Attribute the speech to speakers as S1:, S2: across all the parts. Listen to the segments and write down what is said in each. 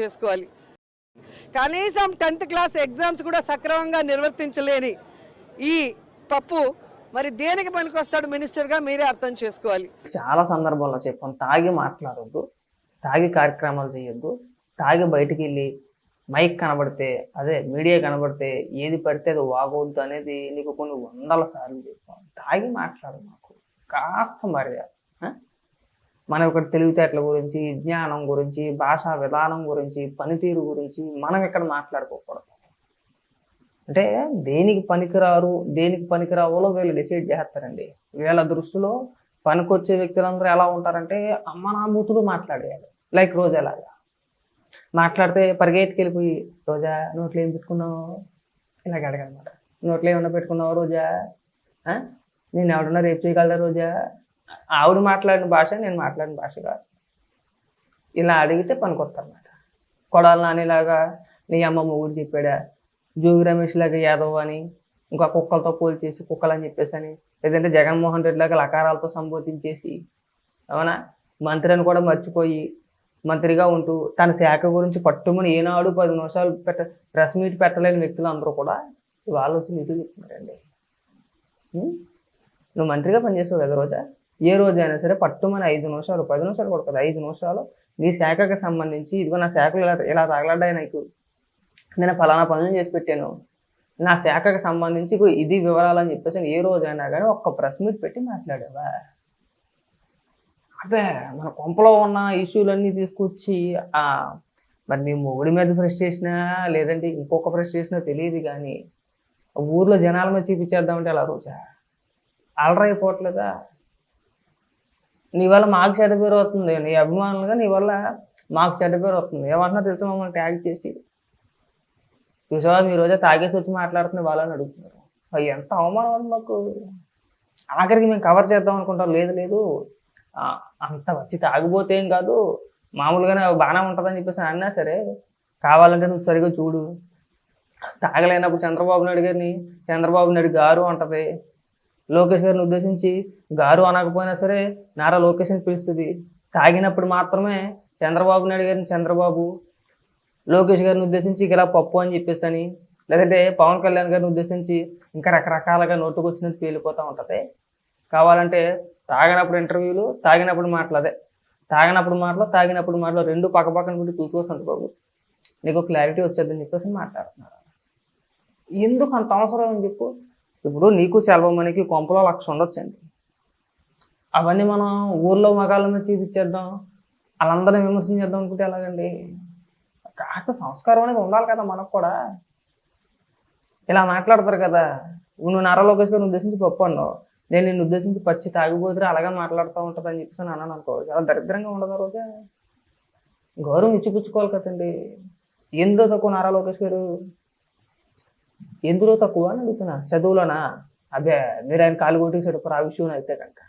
S1: చేసుకోవాలి. కనీసం tenth class exams కూడా సక్రమంగా నిర్వర్తించలేని ఈ పప్పు మరి దేనికి పనికొస్తాడు మినిస్టర్గా మీరే అర్థం చేసుకోవాలి.
S2: చాలా సందర్భాల్లో చెప్పాం తాగి మాట్లాడొద్దు తాగి కార్యక్రమాలు చేయొద్దు తాగి బయటికి వెళ్ళి మైక్ కనబడితే అదే మీడియా కనబడితే ఏది పడితే అది వాగొద్దు అనేది నీకు కొన్ని వందల సార్లు చెప్పాం. తాగి మాట్లాడు మాకు కాస్త మర్యాద. మన యొక్క తెలివితేటల గురించి జ్ఞానం గురించి భాషా విధానం గురించి పనితీరు గురించి మనం ఇక్కడ మాట్లాడుకోకూడదు. అంటే దేనికి పనికిరారు దేనికి పనికిరావాలో వీళ్ళు డిసైడ్ చేస్తారండి. వీళ్ళ దృష్టిలో పనికొచ్చే వ్యక్తులందరూ ఎలా ఉంటారంటే అమ్మ నా మూతులు మాట్లాడేయాలి. లైక్ రోజా లాగా. మాట్లాడితే పరిగెత్తుకు వెళ్ళిపోయి రోజా నోట్లో ఏం పెట్టుకున్నావు? ఇలాగ అడగనమాట నోట్లో ఏమన్నా పెట్టుకున్నావు రోజా? నేను ఎవడన్నా రేపు చేయగలరా రోజా? ఆవిడ మాట్లాడిన భాష నేను మాట్లాడిన భాష కాదు. ఇలా అడిగితే పనికొస్తారన్నమాట కొడాలి నానిలాగా నీ అమ్మ మొగుడు చెప్పాడా? జోగి రమేష్ లాగా యాదవ్ అని ఇంకా కుక్కలతో పోల్చేసి కుక్కలు అని చెప్పేసి అని లేదంటే జగన్మోహన్ రెడ్డి లాగా లకారాలతో సంబోధించేసి అవునా? మంత్రి అని కూడా మర్చిపోయి మంత్రిగా ఉంటూ తన శాఖ గురించి పట్టుమని ఏనాడు పది నిమిషాలు పెట్ట ప్రెస్ మీట్ పెట్టలేని వ్యక్తులు అందరూ కూడా వాళ్ళు వచ్చి నిధులు చెప్తున్నారండి నువ్వు మంత్రిగా పనిచేసావు కదా రోజా? ఏ రోజు అయినా సరే పట్టుమని ఐదు నిమిషాలు పది నిమిషాలు కూడా ఐదు నిమిషాలు నీ శాఖకి సంబంధించి ఇదిగో నా శాఖలు ఇలా ఇలా తగలడ్డాయి నీకు. నేను ఫలానా పనులు చేసి పెట్టాను. నా శాఖకు సంబంధించి ఇది వివరాలు అని చెప్పేసి ఏ రోజైనా కానీ ఒక్క ప్రెస్ మీట్ పెట్టి మాట్లాడేవా? అదే మన కొంపలో ఉన్న ఇష్యూలన్నీ తీసుకొచ్చి మరి మీ మొగుడి మీద ఫ్రస్ట్రేషనా లేదంటే ఇంకొక ఫ్రస్ట్రేషనో తెలియదు కానీ ఊర్లో జనాల మీద చూపించేద్దామంటే ఎలా రోజా అలరైపోవట్లేదా? నీ వల్ల మాకు చెడ్డ పేరు వస్తుంది. నీ అభిమానులుగా నీ వల్ల మాకు చెడ్డ పేరు వస్తుంది. ఏమంటున్నా తెలుసు మమ్మల్ని ట్యాగ్ చేసి? చూసావా? మీ రోజే తాగేసి వచ్చి మాట్లాడుతుంది వాళ్ళని అడుగుతున్నారు. అవి ఎంత అవమానం ఉంది మాకు. ఆఖరికి మేము కవర్ చేద్దాం అనుకుంటాం. లేదు లేదు. అంత వచ్చి తాగిపోతే ఏం కాదు. మామూలుగానే బాగానే ఉంటుందని చెప్పేసి అన్నా సరే కావాలంటే నువ్వు సరిగా చూడు. తాగలేనప్పుడు చంద్రబాబు నాయుడు గారిని చంద్రబాబు నాయుడు గారు అంటది. లోకేష్ గారిని ఉద్దేశించి గారు అనకపోయినా సరే నారా లోకేష్ని పిలుస్తుంది. తాగినప్పుడు మాత్రమే చంద్రబాబు నాయుడు గారిని చంద్రబాబు లోకేష్ గారిని ఉద్దేశించి ఇలా పప్పు అని చెప్పేసి అని లేదంటే పవన్ కళ్యాణ్ గారిని ఉద్దేశించి ఇంకా రకరకాలుగా నోటుకు పేలిపోతూ ఉంటుంది. కావాలంటే తాగినప్పుడు ఇంటర్వ్యూలు తాగినప్పుడు మాటలు అదే. తాగినప్పుడు మాటలు తాగినప్పుడు మాటలు రెండు పక్క పక్కన పెట్టి చూసుకోవచ్చు బాబు. నీకు క్లారిటీ వచ్చేదని చెప్పేసి మాట్లాడుతున్నారు ఎందుకు అంత అవసరం అని చెప్పు? ఇప్పుడు నీకు సెలవుమనికి కొంపలో లక్ష ఉండొచ్చండి. అవన్నీ మనం ఊర్లో మగాళ్ళ మీద చూపించేద్దాం. వాళ్ళందరం విమర్శించేద్దాం అనుకుంటే ఎలాగండి? కాస్త సంస్కారం అనేది ఉండాలి కదా మనకు కూడా. ఇలా మాట్లాడతారు కదా. నువ్వు నారా లోకేష్ గారిని ఉద్దేశించి పప్పు అన్నావు. నేను నిన్ను ఉద్దేశించి పచ్చి తాగిపోతే అలాగే మాట్లాడుతూ ఉంటుంది అని చెప్పేసి నేను అన్నాను అనుకో. చాలా దరిద్రంగా ఉండదు రోజా. గౌరవం ఇచ్చిపుచ్చుకోవాలి కదండి. ఎందుకు తక్కువ నారా లోకేష్ గారు? ఎందులో తక్కువ అని అడుగుతున్నా. చదువులోనా? అదే మీరు ఆయన కాలు కొట్టేసాడు ఆ విషయం అయితే కనుక.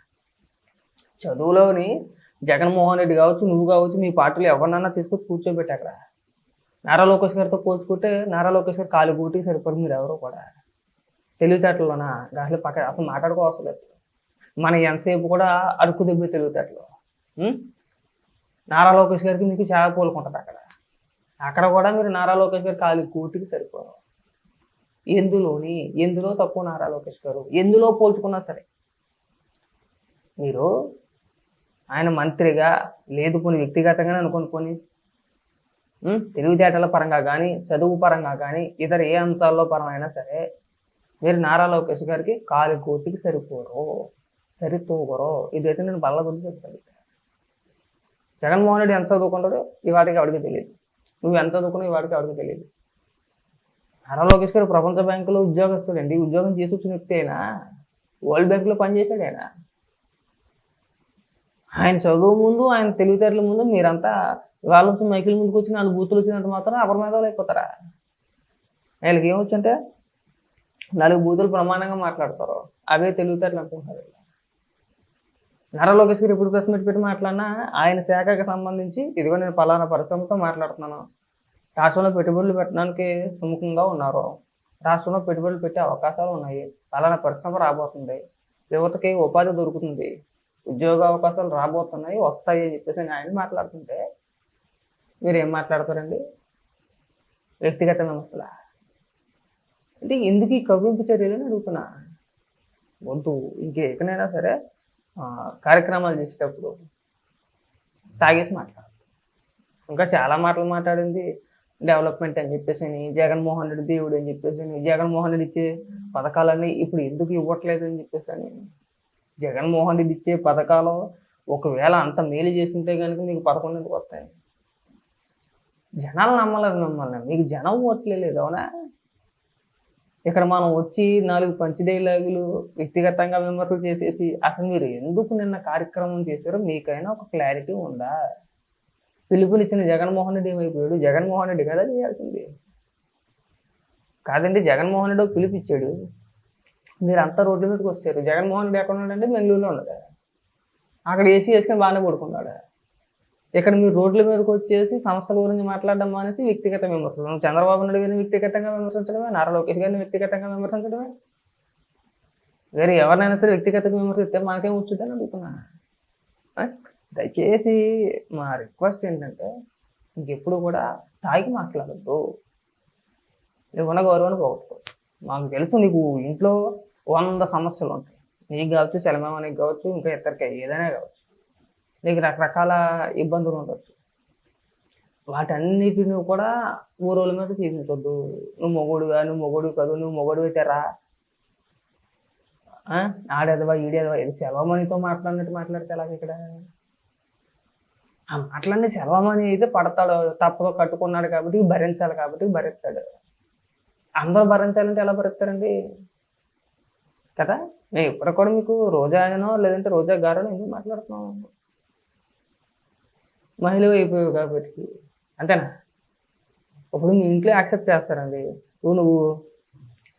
S2: చదువులోని జగన్మోహన్ రెడ్డి కావచ్చు నువ్వు కావచ్చు మీ పార్టీలో ఎవరినన్నా తీసుకొచ్చి కూర్చోబెట్టి అక్కడ. నారా లోకేష్ గారితో పోల్చుకుంటే నారా లోకేష్ గారు కాలు కూటి సరిపోరు మీరు ఎవరో కూడా. తెలివితేటలోనా అసలు పక్క అసలు మాట్లాడుకోవాల్సిన లేదు. మన ఎంతసేపు కూడా అడుకు దెబ్బ తెలివితేటలు. నారా లోకేష్ గారికి మీకు చాలా పోలుకుంటుంది అక్కడ. అక్కడ కూడా మీరు నారా లోకేష్ గారి కాలు కూటికి సరిపోరు. ఎందులోని? ఎందులో తక్కువ నారా లోకేష్ గారు? ఎందులో పోల్చుకున్నా సరే. మీరు ఆయన మంత్రిగా లేదు కొన్ని వ్యక్తిగతంగానే అనుకోండి కొన్ని తెలివితేటల పరంగా కానీ చదువు పరంగా కానీ ఇతర ఏ అంశాల్లో పరమైనా సరే మీరు నారా లోకేష్ గారికి కాలి కోటికి సరిపోరు? సరిపోగరు ఇదైతే నేను బల్ల గురించి చెప్తాను. జగన్మోహన్ రెడ్డి ఎంత చదువుకుంటాడో ఈ వాటికి ఎవరికి తెలియదు నువ్వు ఎంత చదువుకున్నావు ఈ వాటికి ఎవరికి తెలియదు నారా లోకేష్ గారు ప్రపంచ బ్యాంకులో ఉద్యోగస్తుడండి. ఉద్యోగం చేసుకొచ్చిన వ్యక్తి అయినా వరల్డ్ బ్యాంకులో పనిచేశాడు ఆయన. ఆయన చదువు ముందు ఆయన తెలివితేటల ముందు మీరంతా వాళ్ళ నుంచి మైకిల్ ముందుకు వచ్చి నాలుగు బూతులు వచ్చినంత మాత్రం అపరమేధాలు అయిపోతారా వీళ్ళకి ఏమొచ్చంటే నాలుగు బూతులు ప్రమాణంగా మాట్లాడతారు. అవే తెలివితేటలు అనుకుంటారు వీళ్ళు. నారా లోకేష్ గారు ఎప్పుడు ప్రెస్ మీట్ పెట్టి మాట్లాడినా ఆయన శాఖకు సంబంధించి ఇదిగో నేను పలానా పరిశ్రమతో మాట్లాడుతున్నాను. రాష్ట్రంలో పెట్టుబడులు పెట్టడానికి సుముఖంగా ఉన్నారు. రాష్ట్రంలో పెట్టుబడులు పెట్టే అవకాశాలు ఉన్నాయి. అలానే పరిశ్రమ రాబోతుంది. యువతకి ఉపాధి దొరుకుతుంది. ఉద్యోగ అవకాశాలు రాబోతున్నాయి వస్తాయి అని చెప్పేసి ఆయన మాట్లాడుతుంటే మీరు ఏం మాట్లాడతారండి? వ్యక్తిగత విమర్శలా అంటే ఎందుకు ఈ కవ్వింపు చర్యలు అడుగుతున్నా? వద్దు ఇంకెక్కడైనా సరే కార్యక్రమాలు చేసేటప్పుడు తాగేసి మాట్లాడు. ఇంకా చాలా మాటలు మాట్లాడింది. డెవలప్మెంట్ అని చెప్పేసి అని, జగన్మోహన్ రెడ్డి దేవుడు అని చెప్పేసి అని, జగన్మోహన్ రెడ్డి ఇచ్చే పథకాలన్నీ ఇప్పుడు ఎందుకు ఇవ్వట్లేదు అని చెప్పేసి అని. జగన్మోహన్ రెడ్డి ఇచ్చే పథకాలు ఒకవేళ అంత మేలు చేసింటే కనుక మీకు పదకొండు ఎందుకు వస్తాయి? జనాలు నమ్మలేదు మిమ్మల్ని. మీకు జనం ఓట్లేదు అవునా? ఇక్కడ మనం వచ్చి నాలుగు పంచి డైలాగులు వ్యక్తిగతంగా విమర్శలు చేసేసి అసలు మీరు ఎందుకు నిన్న కార్యక్రమం చేశారో మీకైనా ఒక క్లారిటీ ఉందా? పిలుపునిచ్చిన జగన్మోహన్ రెడ్డి ఏమైపోయాడు జగన్మోహన్ రెడ్డి కదా చేయాల్సింది. కాదండి జగన్మోహన్ రెడ్డి పిలిపిచ్చాడు పిలుపు ఇచ్చాడు. మీరు అంతా రోడ్ల మీదకి వచ్చారు జగన్మోహన్ రెడ్డి ఎక్కడ ఉన్నాడంటే బెంగళూరులో ఉన్నాడు. అక్కడ ఏసీ వేసుకొని బాగానే పడుకున్నాడు. ఇక్కడ మీరు రోడ్ల మీదకి వచ్చేసి సంస్థల గురించి మాట్లాడడం మానేసి వ్యక్తిగత విమర్శలు చంద్రబాబు నాయుడు గారిని వ్యక్తిగతంగా విమర్శించడమే నారా లోకేష్ గారిని వ్యక్తిగతంగా విమర్శించడమే. వేరే ఎవరినైనా సరే వ్యక్తిగతంగా విమర్శిస్తే మనకేం వచ్చిందని అడుగుతున్నా? దయచేసి మా రిక్వెస్ట్ ఏంటంటే ఇంకెప్పుడు కూడా తాగి మాట్లాడద్దు. నువ్వు ఉన్న గౌరవాన్ని పోగొట్టుకో. మాకు తెలుసు నీకు ఇంట్లో వంద సమస్యలు ఉంటాయి. నీకు కావచ్చు సెలమేమానికి కావచ్చు ఇంకా ఇద్దరికి ఏదైనా కావచ్చు. నీకు రకరకాల ఇబ్బందులు ఉండొచ్చు. వాటన్నిటిని కూడా ఊరోళ్ళ మీద చూపించొద్దు నువ్వు మొగుడుగా నువ్వు మొగుడు కాదు నువ్వు మొగుడు పెట్టారా ఆడేదవా ఈడేదవా ఇది సెలవమణితో మాట్లాడినట్టు మాట్లాడితే ఎలాగ ఇక్కడ? ఆ మాటలన్నీ సెలవమణి అయితే పడతాడు తప్పగా కట్టుకున్నాడు కాబట్టి భరించాలి కాబట్టి భరిస్తాడు. అందరూ భరించాలంటే ఎలా భరిస్తారండి? కదా? మేము ఇప్పుడు కూడా మీకు రోజా అయినో లేదంటే రోజా గారో ఎందుకు మాట్లాడుతున్నాం? మహిళ అయిపోయావు కాబట్టి. అంతేనా? ఇప్పుడు మీ ఇంట్లో యాక్సెప్ట్ చేస్తారండి. నువ్వు నువ్వు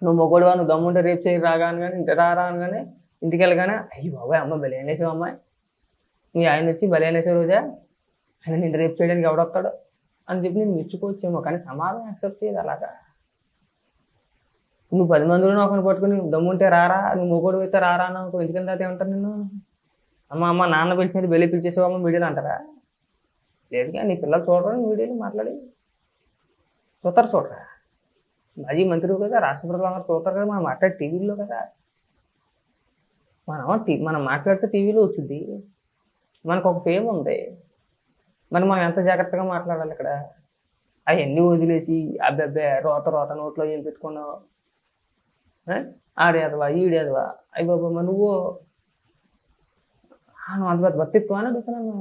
S2: నువ్వు మొగోడువా నువ్వు దమ్ముంటే రేపు చేయి రాగాను కానీ ఇంటి రారా అనగానే ఇంటికి వెళ్ళగానే అయ్యి బాబాయ్ అమ్మ బలి అనేసావు అమ్మాయి. మీ ఆయన వచ్చి బలి అనేసే రోజా. ఆయన నేను రేపు చేయడానికి ఎవడొస్తాడు అని చెప్పి నేను మెచ్చుకోవచ్చేమో కానీ సమాధానం యాక్సెప్ట్ చేయదు అలాగా. నువ్వు పది మందిలో ఒకరిని పట్టుకుని దమ్ముంటే రారా? నువ్వు మొగోడు అయితే రారా అని ఒక ఎందుకని తాత ఏమంటారు నిన్ను? అమ్మ అమ్మ నాన్న పిలిచినట్టు వెళ్ళి పిలిచేసావు అమ్మ వీడియోలు అంటారా? లేదుగా నీ పిల్లలు చూడరా నీ వీడియోలు మాట్లాడి. చూస్తారు చూడరా? మాజీ మంత్రి కదా రాష్ట్ర అందరూ చూస్తారు కదా మనం మాట్లాడే టీవీలో కదా. మనం మనం మాట్లాడితే టీవీలో వచ్చింది. మనకు ఒక ఫేమ్ ఉంది. మరి మనం ఎంత జాగ్రత్తగా మాట్లాడాలి ఇక్కడ? అవన్నీ వదిలేసి అబ్బాబ్బే రోత రోత నోట్లో ఏం పెట్టుకున్నావు? ఆడేదవా ఈడేదవా? అయ్యి బాబా మరి నువ్వు? నువ్వు అంత పెద్ద భక్తిత్వం అడుగుతున్నాను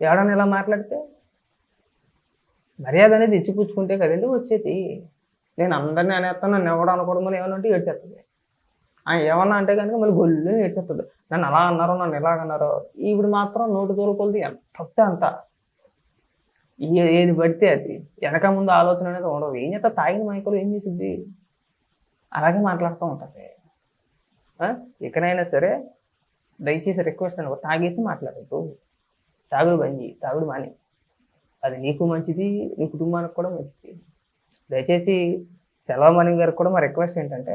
S2: ఎవడన్నా ఇలా మాట్లాడితే? మర్యాద అనేది ఇచ్చిపుచ్చుకుంటే కదండి వచ్చేది. నేను అందరినీ అనేస్తాను నన్ను ఎవడు అనకూడదు మళ్ళీ ఏమన్నా అంటే ఏడ్చేస్తుంది. ఏమన్నా అంటే కనుక మళ్ళీ గొల్లు ఏడ్చేస్తుంది నన్ను అలా అన్నారు నన్ను ఇలాగ అన్నారు ఇప్పుడు మాత్రం నోటి తోలుకొలది ఎంత అంత. ఏది పడితే అది. వెనక ముందు ఆలోచన అనేది ఉండదు. ఏం చేస్తా తాగిన మైకలు ఏం చేసింది అలాగే మాట్లాడుతూ ఉంటుంది ఎక్కడైనా సరే దయచేసి రిక్వెస్ట్ అనుకో తాగేసి మాట్లాడద్దు. తాగుడు బంజి తాగుడు మాని. అది నీకు మంచిది నీ కుటుంబానికి కూడా మంచిది. దయచేసి సెలవుమణి గారికి కూడా మా రిక్వెస్ట్ ఏంటంటే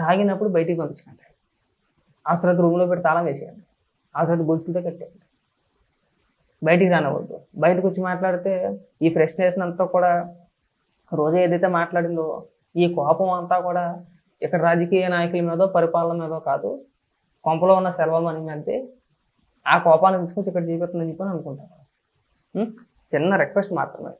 S2: తాగినప్పుడు బయటికి పంపించకండి అవసరం రూమ్లో పెట్టి తాళం వేసేయండి. అవసరం గొలుసులతో కట్టేయండి. బయటికి రానవద్దు బయటకు వచ్చి మాట్లాడితే ఈ ఫ్రెష్నెస్ అంతా కూడా రోజు ఏదైతే మాట్లాడిందో ఈ కోపం అంతా కూడా ఇక్కడ రాజకీయ నాయకుల మీదో పరిపాలన మీదో కాదు కొంపలో ఉన్న సెలవుమణి మీదే ఆ కోపాన్ని తీసుకొచ్చి ఇక్కడ చూపిస్తుందని చెప్పని అనుకుంటాను. చిన్న రిక్వెస్ట్ మాత్రమే.